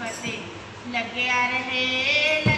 बसे लगे आ रहे लगे